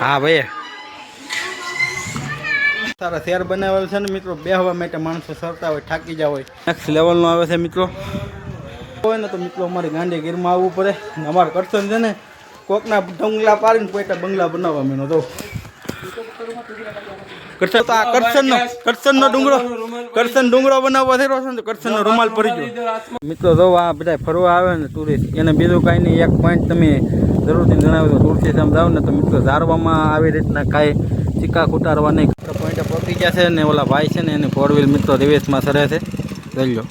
હા ભાઈ. સારા શેર બનાવેલ છે ને મિત્રો બેહવા માટે માણસો સરતા હોય થાકી જાય હોય. નેક્સ્ટ લેવલનો આવે છે મિત્રો. હોય ને તો મિત્રો અમારી ગાંધી ગીરમાં આવવું પડે. અમારે કરશન છે ને કોકના ડંગલા પાડીને પોતા બંગલા બનાવવા મેનો તો કરશન તો આ કરશનનો કરશનનો ડુંગરો કરસન ડુંગરો બનાવવા થયો છે ને તો કરશનનો રૂમાલ પડી ગયો. મિત્રો જો આ બધા ફરવા આવે ને ટુરિસ્ટ એને બીજું કાંઈ નહીં એક પોઈન્ટ તમે જરૂરથી જણાવ્યું દો તુલસી ધામ જાઓ ને તો મિત્રો ઝાડવામાં આવી રીતના કાંઈ સિક્કા ખૂટાડવા નહીં. પોઈન્ટે પહોંચી ગયા છે ને ઓલા ભાઈ છે ને એની ફોર વ્હીલ મિત્રો રિવેસમાં સરે છે. જોઈ લો.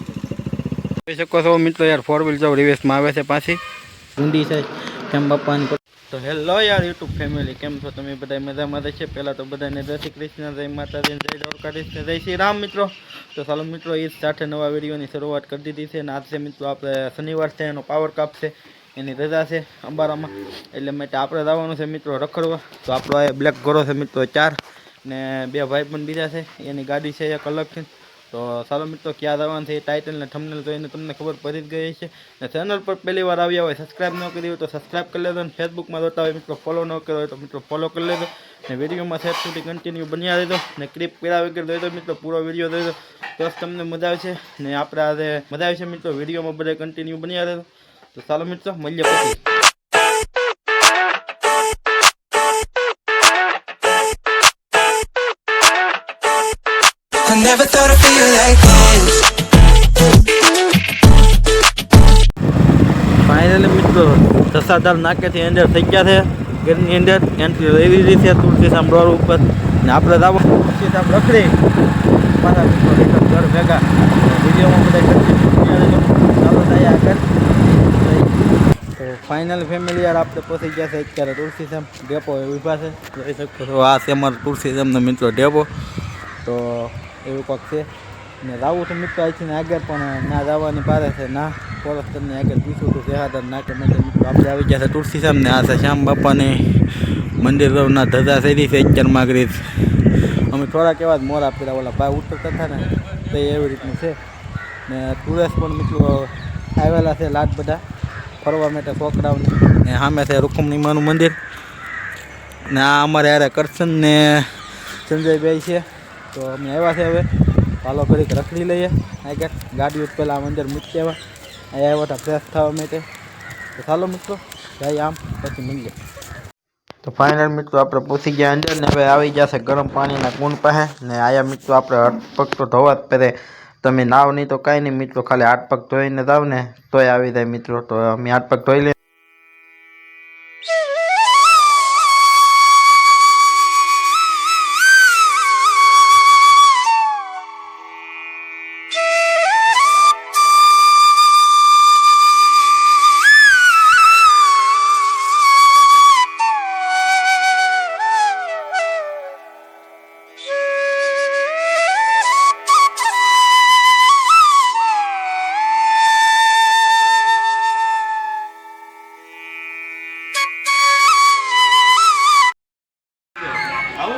જોઈ શકો છો મિત્રો યાર ફોર વ્હીલ જો રિવેસમાં આવે છે પાછી. ઊંડી છે. કેમ બાપાની તો હેલો યાર, યુટ્યુબ ફેમિલી, કેમ છો તમે? બધા મજામાં છે? પહેલાં તો બધાને જય શ્રી કૃષ્ણ, જય માતાજી જય દ્વારકાધીશ જય શ્રી રામ મિત્રો. તો ચાલો મિત્રો એ સાથે નવા વિડીયોની શરૂઆત કરી દીધી છે અને આજે મિત્રો આપણે શનિવાર છે, એનો પાવર કાપ છે, એની રજા છે અંબારામાં. એટલે માટે આપણે જવાનું છે મિત્રો રખડવા. તો આપણો આ બ્લેક ઘોડો છે મિત્રો ચાર ને બે ભાઈ પણ બીજા છે. એની ગાડી છે એક અલગથી. તો ચાલો મિત્રો, ક્યાં જવાનું છે ટાઇટલ ને થંબનેલ જોઈને તમને ખબર પડી જ ગઈ છે ને ચેનલ પર પહેલી વાર આવ્યા હોય સબસ્ક્રાઇબ ન કરી હોય તો સબસ્ક્રાઇબ કરી લેજો અને ફેસબુકમાં જોતા હોય મિત્રો ફોલો ન કર્યો હોય તો મિત્રો ફોલો કરી લેજો. ને વિડીયોમાં સેટ સુધી કન્ટિન્યુ બન્યા દેજો ને ક્લિપ કર્યા વગર જોઈ મિત્રો, પૂરો વીડિયો જોઈ તો જ તમને મજા આવશે. ને આપણે આજે મજા આવશે મિત્રો વિડીયોમાં બધા કન્ટિન્યુ બન્યા દેજો તો ચાલો મિત્રો, મળીએ પછી. I never thought I'd feel like this. Finally મિત્રો જસાધાર નાકેથી અંદર થઈ ગયા છે. ઘરની અંદર એન્ટ્રી લઈ લીધી છે તુલસીધામ રોડ ઉપર. ને આપણે જાવ તુલસીધામ રખડી. મારા મિત્રો એકદમ ઘર ભેગા. વિડીયોમાં બધા તો ફાઇનલ ફેમિલી યાર આપણે પહોંચી ગયા છે અત્યારે તુલસી સામ. ડેપો ઊભા છે. જોઈ શકો છો, આ છે અમારો તુલસીધામનો મિત્રો ડેપો. તો એવું કોક છે. ને રાવું તો મિત્રો અહીંથી આગળ, પણ ના રાવાની પારે છે. ના ફોરેસ્ટરની આગળ પીછું તો ના કે માટે મિત્રો આપણે આવી ગયા છે તુલસી સામને આ છે શ્યામ બાપાની મંદિરના ધજા થઈ છે અત્યારમાં આગળ અમે થોડાક એવા જ મોરા પીડા ઓલા ભાઈ ઉતરતા હતા ને, તો એવી રીતનું છે. ને ટુરિસ્ટ પણ મિત્રો આવેલા છે લાટ બધા. ફરવા માટે છોકરાઓને. ને સામે છે રૂકમણીમાનું મંદિર. ને આ અમારે યારે કરશન ને સંજયભાઈ છે. તો અમે આવ્યા છે હવે. ચાલો ફરીક રખડી લઈએ. આ ગાડી ઉપર પહેલાં અંદર મૂકી આવ્યા અહીંયા આવ્યા હતા ફ્રેશ થવા માટે. તો ચાલો મિત્રો જાય આમ, પછી મળીએ. તો ફાઇનલ મિત્રો આપણે પૂછી ગયા અંદર ને હવે આવી જશે ગરમ પાણીના કુંડ પાસે. ને આયા મિત્રો આપણે પગ તો ધોવા જ પડે. તમે નાવ નહીં તો કાંઈ નહીં મિત્રો, ખાલી હાથ પગ ધોઈને જાવ ને તોય આવી જાય મિત્રો. તો અમે હાથ પગ ધોઈ લઈએ.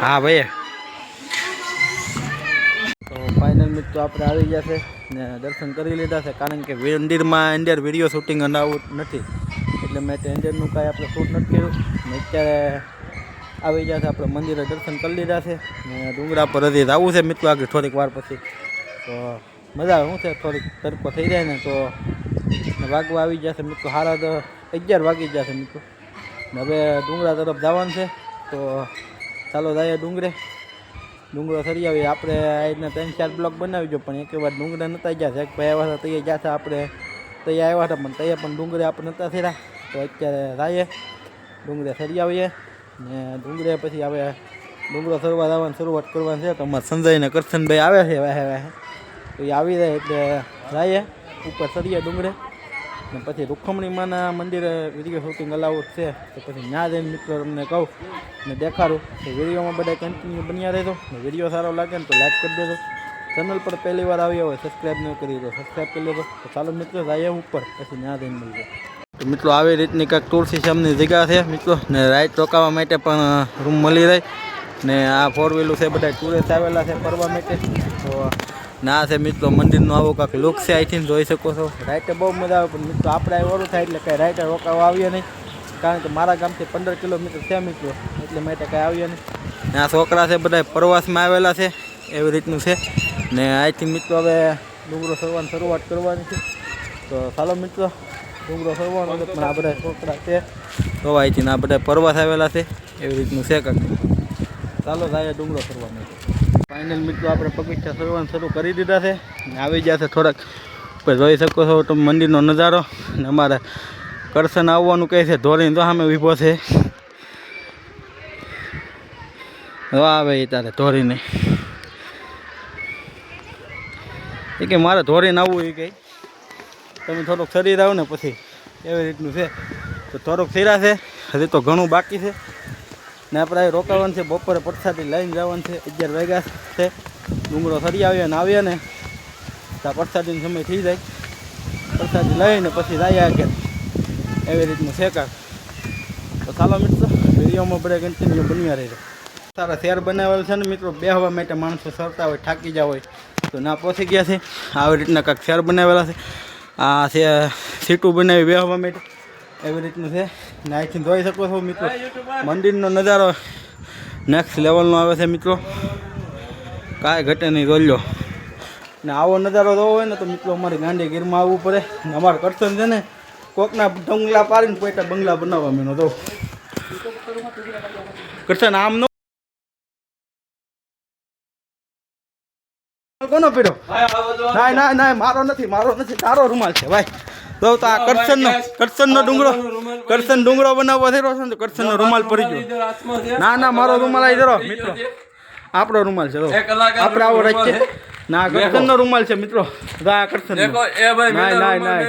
હા ભાઈ તો ફાઇનલ મિત્રો આપણે આવી ગયા છે ને દર્શન કરી લીધા છે, કારણ કે મંદિરમાં અંદર વીડિયો શૂટિંગ અનાવું નથી. એટલે મેં તે અંદરનું કાંઈ આપણે શૂટ નથી કર્યું. ને અત્યારે આવી ગયા છે, આપણે મંદિરે દર્શન કરી લીધા છે. ને ડુંગરા પર હજી આવવું છે મિત્રો આગળ થોડીક વાર પછી. તો મજા આવે, શું છે? થોડીક તડકો થઈ જાય ને તો વાગવા આવી જશે મિત્રો. સારા તો અગિયાર વાગી જશે મિત્રો. હવે ડુંગરા તરફ જવાનું છે. તો ચાલો જઈએ ડુંગરે. ડુંગરો સરી આવીએ આપણે આ રીતના ત્રણ ચાર બ્લોક બનાવી જો પણ એક વાર ડુંગરા નતા ગયા. છે ભાઈ આવ્યા હતા, તૈયાર ગયા હતા. આપણે તૈયાર આવ્યા હતા, પણ તૈયાર, પણ ડુંગરે આપણે નતા થયા તો અત્યારે જઈએ ડુંગરે સરી આવીએ. ને ડુંગરે પછી આવે ડુંગરો શરૂઆત આવવાની શરૂઆત કરવાની છે. તો અમારા સંજય ને કરશનભાઈ આવે છે, વાહે વાહે. તો એ આવી જાય એટલે જઈએ ઉપર સરીએ ડુંગરે. ને પછી રૂખમણીમાંના મંદિરે વીડિયો શૂટિંગ અલાઉડ છે, તો પછી ત્યાં જઈને મિત્રો તમને કહું ને દેખાડું. તો વિડીયોમાં બધા કન્ટિન્યુ બન્યા રહેજો ને વીડિયો સારો લાગે ને તો લાઈક કરી દેજો. ચેનલ પર પહેલી વાર આવ્યા હોય સબસ્ક્રાઈબ ન કરી દો સબસ્ક્રાઈબ કરી લેજો. તો ચાલો મિત્રો જઈએ ઉપર, પછી ત્યાં જઈને મળજો તો મિત્રો, આવી રીતની કંઈક તુલસી શ્યામની જગ્યા છે, મિત્રો, ને રાઈટ રોકાવા માટે પણ રૂમ મળી રહે. ને આ ફોર વ્હીલું છે બધા ટુરિસ્ટ આવેલા છે, ફરવા માટે. ના છે મિત્રો, મંદિરનો આવો કાંક લુક છે, અહીંથી જોઈ શકો છો. રાઈટે બહુ મજા આવે, પણ મિત્રો આપણે ઓરું થાય એટલે કાંઈ રાઈટે રોકાવા આવ્યો નહીં. કારણ કે મારા ગામથી પંદર કિલોમીટર છે મિત્રો, એટલે માટે કાંઈ આવ્યા નહીં. ત્યાં છોકરા છે બધા પ્રવાસમાં આવેલા છે, એવી રીતનું છે. ને અહીંથી મિત્રો હવે ડુંગરો સરવાની શરૂઆત કરવાની છે. તો ચાલો મિત્રો, ડુંગરો સરવાનો છે, પણ આ બધા છોકરા છે. તો અહીંથી આ બધા પ્રવાસ આવેલા છે, એવી રીતનું છે કાંક. ચાલો જાય ડુંગરો સરવા માટે ફાઇનલ મિત્રો, આપણે પગીચા સરવાનું શરૂ કરી દીધા છે. ને આવી ગયા છે થોડાક. ઉપર જોઈ શકો છો તમે મંદિરનો નજારો. ને અમારે કરશન આવવાનું કહે છે, ધોરીને તો સામે ઊભો છે. આવે તારે ધોરીને. એ કે મારે ધોરીને આવવું એ કંઈ તમે થોડુંક શરીર આવો ને પછી. એવી રીતનું છે. તો થોડુંક થયા છે. હજી તો ઘણું બાકી છે. ને આપણે રોકાવાનું છે, બપોરે પ્રસાદી લઈને જવાનું છે, અગિયાર વાગ્યા છે. ડુંગળો ફરી આવ્યો ને આવ્યા ને ત્યાં પ્રસાદીનો સમય થઈ જાય. પ્રસાદી લઈને પછી જાય કે એવી રીતનું છે કાંક. તો ચાલો મિત્રો, વિડીયોમાં બધા કન્ટિન્યુ બન્યા રહી સારા શેર બનાવેલ છે ને મિત્રો, બેહવા માટે માણસો સરતા હોય, થાકી ગયા હોય, તો ના પહોંચી ગયા છે. આવી રીતના કાંક શેર બનાવેલા છે. આ સીટું બનાવી બેહવા માટે. એવી રીતનું છે. ને અહીંથી જોઈ શકો છો મિત્રો. મંદિરનો નજારો નેક્સ્ટ લેવલનો આવે છે મિત્રો. કાંઈ ઘટે નહીં જોઈ ને આવો નજારો જોવો હોય ને તો મિત્રો અમારે ગાંડી ગીરમાં આવવું પડે. ને અમારે કરશન છે ને કોકના બંગલા પાડીને પોઈટા બંગલા બનાવવા મેનો તો કરશન આમ નો કોનો પીડો? ના ના ના મારો નથી મારો નથી તારો રૂમાલ છે ભાઈ. તો તો આ કરશનનો કરશનનો ડુંગરો કરશન ડુંગરો બનાવવા થયો છે ને તો કરશનનો રૂમાલ પડી ગયો. ના ના મારો રૂમાલ આવી જરો મિત્રો. આપણો રૂમાલ છે જો. આપણે આવો રાખીએ. ના કરશનનો રૂમાલ છે મિત્રો. રા કરશન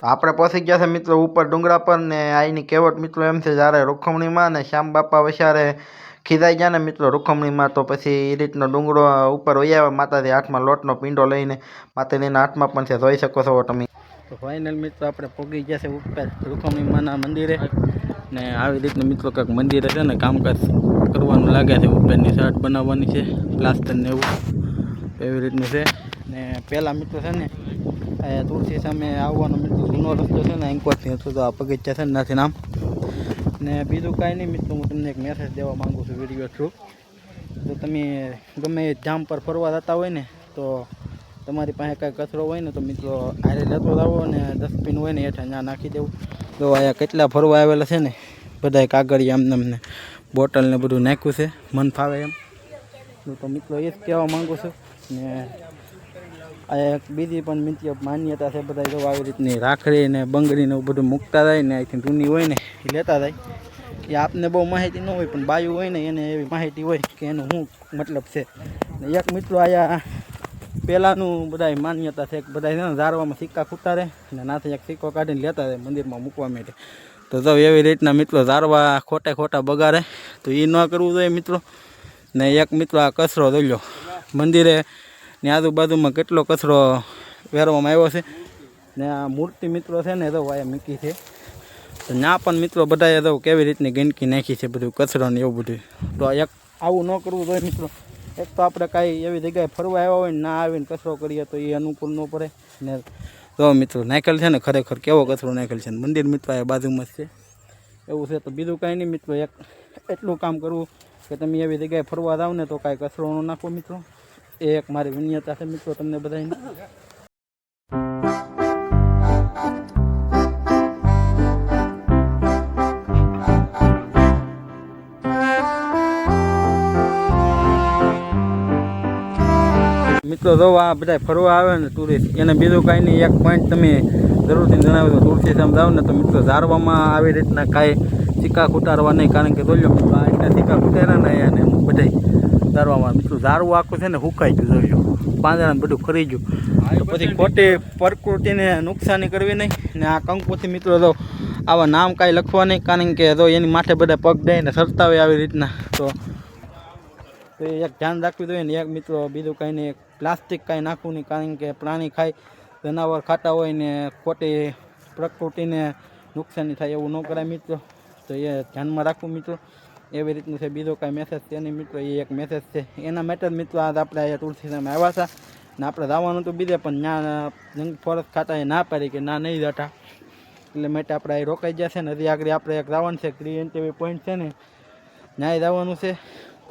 આપણે પહોંચી ગયા છે મિત્રો ઉપર ડુંગરા પર ને આઈની કેવટ મિત્રો એમ છે જ્યારે રૂખમણીમાં ને શ્યામ બાપા વસારે ખીજાઈ ગયા ને મિત્રો રૂખમણીમાં તો પછી એ રીતનો ડુંગરો ઉપર વહી માતાજી હાથમાં લોટનો પીંડો લઈને માતાજીના હાથમાં પણ છે જોઈ શકો છો તમે. તો ફાઇનલ મિત્રો આપણે પોગી ગયા છે ઉપર રૂખમણી માના મંદિરે. ને આવી રીતનું મિત્રો કંઈક મંદિરે છે ને કામકાજ કરવાનું લાગે છે ઉપરની શર્ટ બનાવવાની છે પ્લાસ્ટર ને એવું, એવી રીતનું છે. ને પહેલાં મિત્રો છે ને તુલસી સામે આવવાનો મિત્રો જૂનો રસ્તો છે ને એન્કોટથી હતો તો આ પગીચા છે ને નાથી નામ. ને બીજું કાંઈ નહીં મિત્રો, હું તમને એક મેસેજ દેવા માગું છું વીડિયો થ્રુ તો તમે ગમે જામ પર ફરવા જતા હોય ને, તો તમારી પાસે કાંઈ કચરો હોય ને તો મિત્રો આરે લેતો જાવો ને ડસ્ટબિન હોય ને હેઠા ત્યાં નાખી દેવું. તો અહીંયા કેટલા ફરવા આવેલા છે ને, બધાય કાગળિયા આમને અમને બોટલ ને બધું નાખ્યું છે, મન ફાવે એમ. તો મિત્રો એ જ કહેવા માગું છું ને આ એક બીજી પણ મિત્રો માન્યતા છે બધા જો આવી રીતની રાખડી ને બંગડી ને એવું બધું મૂકતા જાય ને અહીંથી જૂની હોય ને એ લેતા જાય. એ આપને બહુ માહિતી ન હોય પણ બાયું હોય ને એને એવી માહિતી હોય કે એનું શું મતલબ છે. એક મિત્રો આયા પહેલાંનું બધા માન્યતા છે બધા છે ને ઝાડવામાં સિક્કા ખૂટતા રહે ને નાથી એક સિક્કો કાઢીને લેતા રહે, મંદિરમાં મૂકવા માટે. તો જો એવી રીતના મિત્રો ધારવા ખોટે ખોટા બગાડે, તો એ ન કરવું જોઈએ મિત્રો. ને એક મિત્રો આ કચરો દોલ્યો મંદિરે ને આજુબાજુમાં કેટલો કચરો વેરવામાં આવ્યો છે. ને આ મૂર્તિ મિત્રો છે ને તો વાયા મૂકી છે. તો ત્યાં પણ મિત્રો બધાએ તો કેવી રીતની ગંદકી નાખી છે બધું કચરો ને એવું બધું. તો એક આવું ન કરવું જોઈએ મિત્રો. એક તો આપણે કાંઈ એવી જગ્યાએ ફરવા આવ્યા હોય ને ના આવીને કચરો કરીએ તો એ અનુકૂળ ન પડે. ને તો મિત્રો નાખેલ છે ને ખરેખર કેવો કચરો નાખેલ છે મંદિર મિત્રો આ બાજુમાં છે. એવું છે, તો બીજું કાંઈ નહીં મિત્રો, એક એટલું કામ કરવું કે તમે એવી જગ્યાએ ફરવા જાઓ ને તો કાંઈ કચરો નાખો મિત્રો. એ એક મારી વિનયતા છે મિત્રો તમને બધાને. મિત્રો જો આ બધા ફરવા આવે ને ટુરિસ્ટ એને બીજું કાંઈ નહીં, એક પોઈન્ટ તમે જરૂરથી જણાવી દો તુલસી સામે જાઓ ને તો મિત્રો ઝાડવામાં આવી રીતના કાંઈ સિક્કા ખૂટાડવા નહીં. કારણ કે જોઈ લો મિત્રો, આ રીતના સિક્કા ખૂટાડ્યા ને અને બધાય ઝાડવામાં. મિત્રો ઝાડવું આખું છે ને હુકાઈ ગયું, જોઈ લો. પાંદડા બધું ખરી ગયું. તો પછી ખોટી પ્રકૃતિને નુકસાની કરવી નહીં. ને આ કંકુથી મિત્રો તો આવા નામ કાંઈ લખવા નહીં. કારણ કે જો એની માથે બધા પગ દઈને સરતા હોય આવી રીતના. તો તો એ એક ધ્યાન રાખવી જોઈએ ને એક મિત્રો બીજું કંઈ નહીં પ્લાસ્ટિક કાંઈ નાખવું નહીં કારણ કે પ્રાણી ખાય, જનાવર ખાતા હોય ને ખોટી પ્રકૃતિને નુકસાની થાય એવું ન કરાય મિત્રો. તો એ ધ્યાનમાં રાખવું મિત્રો. એવી રીતનું છે. બીજો કાંઈ મેસેજ છે નહીં મિત્રો, એ એક મેસેજ છે. એના માટે જ મિત્રો આજ આપણે અહીંયા તુલસીધામ આવ્યા હતા ને આપણે જવાનું હતું બીજે, પણ ના જંગ ફોરેસ્ટ ખાતાએ ના પાડી કે ના નહીં જતા. એટલે માટે આપણે અહીં રોકાઈ ગયા છે ને હજી આગળ આપણે એક જવાનું છે. ગ્રીન ટીવી પોઈન્ટ છે ને, ન્યાય જવાનું છે.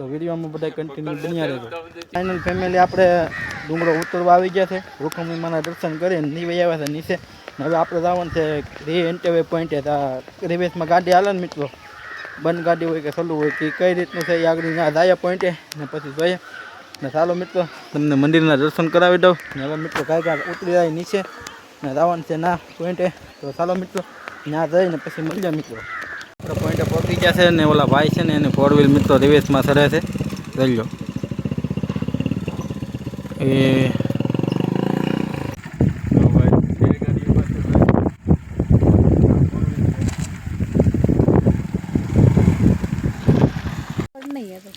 તો વિડીયોમાં બધા કન્ટિન્યુ બન્યા રહેજો. ફાઇનલ ફેમિલી આપણે ડુંગરો ઉતરવા આવી ગયા છે. રૂકમણીમાના દર્શન કરીને નીવે આવ્યા છે નીચે. ને હવે આપણે જવાનું છે રી એન્ટેવે પોઈન્ટે રિવેશમાં ગાડી હાલે ને મિત્રો. બંધ ગાડી હોય કે સલું હોય કે કઈ રીતનું છે એ આગળ ના જાય પોઈન્ટે ને પછી જોઈએ. ને ચાલો મિત્રો તમને મંદિરના દર્શન કરાવી દઉં. ને હવે મિત્રો કાંઈ કાંઈ ઉતરી જાય નીચે. ને જવાનું છે ના પોઈન્ટે તો ચાલો મિત્રો ત્યાં જઈને પછી મળીએ મિત્રો. આપણે que hacer ni la baixa ni por el mito de vez ese de yo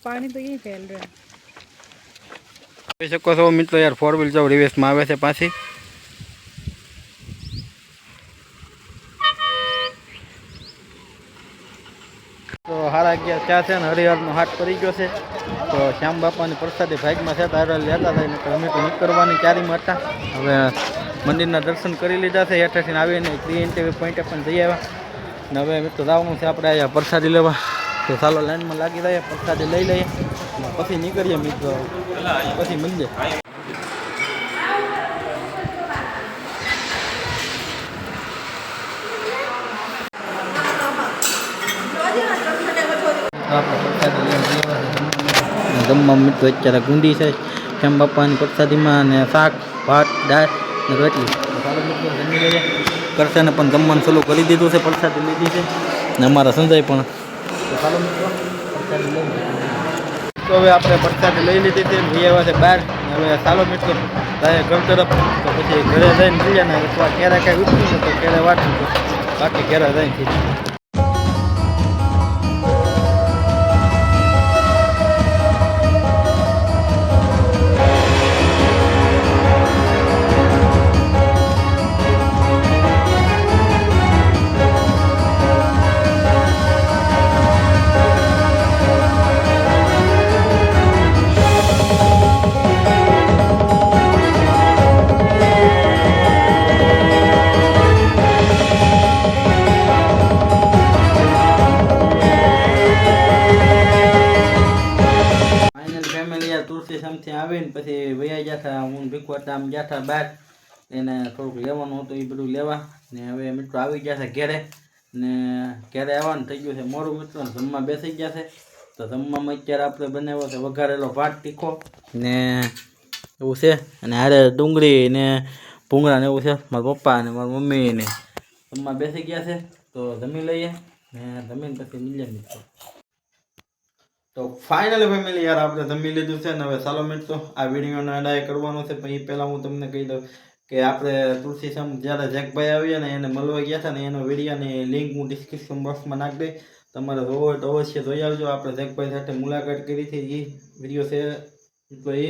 Pani, ¿tú qué es el rey? Eso es cosa, mi tío, el forbil, yo, el rey, es más veces, pasi. ત્યાં છે ને હરિહરનો હાથ પડી ગયો છે. તો શ્યામ બાપાની પ્રસાદી ભાગમાં છે તારે લેતા થઈને અમે તો નીકળવાની ક્યારીમાં હતા. હવે મંદિરના દર્શન કરી લીધા છે હેઠળથી આવીને પ્રી ઇન્ટરવ્યુ પોઈન્ટે પણ જઈ આવ્યા. ને હવે મિત્રો જવાનું છે આપણે અહીંયા પ્રસાદી લેવા. તો ચાલો લાઈનમાં લાગી રહીએ પ્રસાદી લઈ લઈએ. પછી નીકળીએ મિત્રો. પછી મળીએ જમવા મિત્રો અત્યારે ગુંડી છે. શ્યામ બાપાની પ્રસાદીમાં અને શાક, ભાત, દાળ ને રોટલી. તો ચાલો મિત્રો જમી લઈએ કરશે પણ જમવાનું ચાલુ કરી દીધું છે, પ્રસાદી લીધી છે. ને અમારા સંજય પણ. તો પ્રસાદી હવે આપણે પ્રસાદી લઈ લીધી હતી લઈ આવ્યા છે બહાર. હવે ચાલો મિત્રો, તારે ઘર તરફ. તો પછી ઘરે જઈને જઈએ ને અથવા ક્યારે કાંઈ ઉઠ્યું છે તો ક્યારે વાંચું બાકી ઘરે જઈને હું આમ ગયા હતા બહાર એને થોડુંક લેવાનું હતું એ બધું લેવા. ને હવે મિત્રો આવી ગયા છે ઘેરે. ને ઘેરે આવવાનું થઈ ગયું છે મોડું મિત્રો, ને જમવા બેસી ગયા છે. તો જમવામાં અત્યારે આપણે બનાવ્યો છે વઘારેલો ભાત તીખો. ને એવું છે. અને હારે ડુંગળી ને ભૂંગળા ને એવું છે. મારા પપ્પા અને મારી મમ્મી ને જમવા બેસી ગયા છે. તો જમી લઈએ. ને જમીને પછી મળીએ મિત્રો. તો ફાઇનલી ફેમિલી યાર, આપણે જમી લીધું છે ને હવે ચાલો મિત્રો, આ વિડીયોને અડાય કરવાનો છે. પણ એ પહેલાં હું તમને કહી દઉં કે આપણે તુલસી સમ જ્યારે જેકભાઈ આવ્યા ને એને મળવા ગયા હતા ને એનો વિડીયોની લિંક હું ડિસ્ક્રિપ્શન બોક્સમાં નાખી દઈ તમારે જોવો હોય તો અવશ્ય જોઈ આવજો. આપણે જેકભાઈ સાથે મુલાકાત કરી હતી એ વીડિયો છે તો એ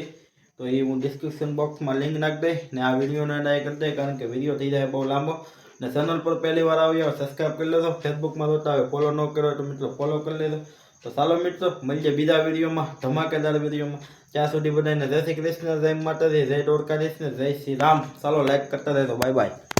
તો એ હું ડિસ્ક્રિપ્શન બોક્સમાં લિંક નાખી દઈ ને આ વિડીયોને અડાય કરી દઈ કારણ કે વીડિયો થઈ જાય બહુ લાંબો. ને ચેનલ પર પહેલી વાર આવ્યો સબસ્ક્રાઈબ કરી લેજો. ફેસબુકમાં જોતા હોય ફોલો ન કર્યો તો મિત્રો ફોલો કરી લેજો. તો ચાલો મિત્રો, મળીએ બીજા વિડીયોમાં, ધમાકેદાર વિડીયોમાં. ત્યાં સુધી બધાને જય શ્રી કૃષ્ણ, જય માતાજી, જય દ્વારકાધીશ ને જય શ્રી રામ. ચાલો લાઈક કરતા રહેજો. Bye bye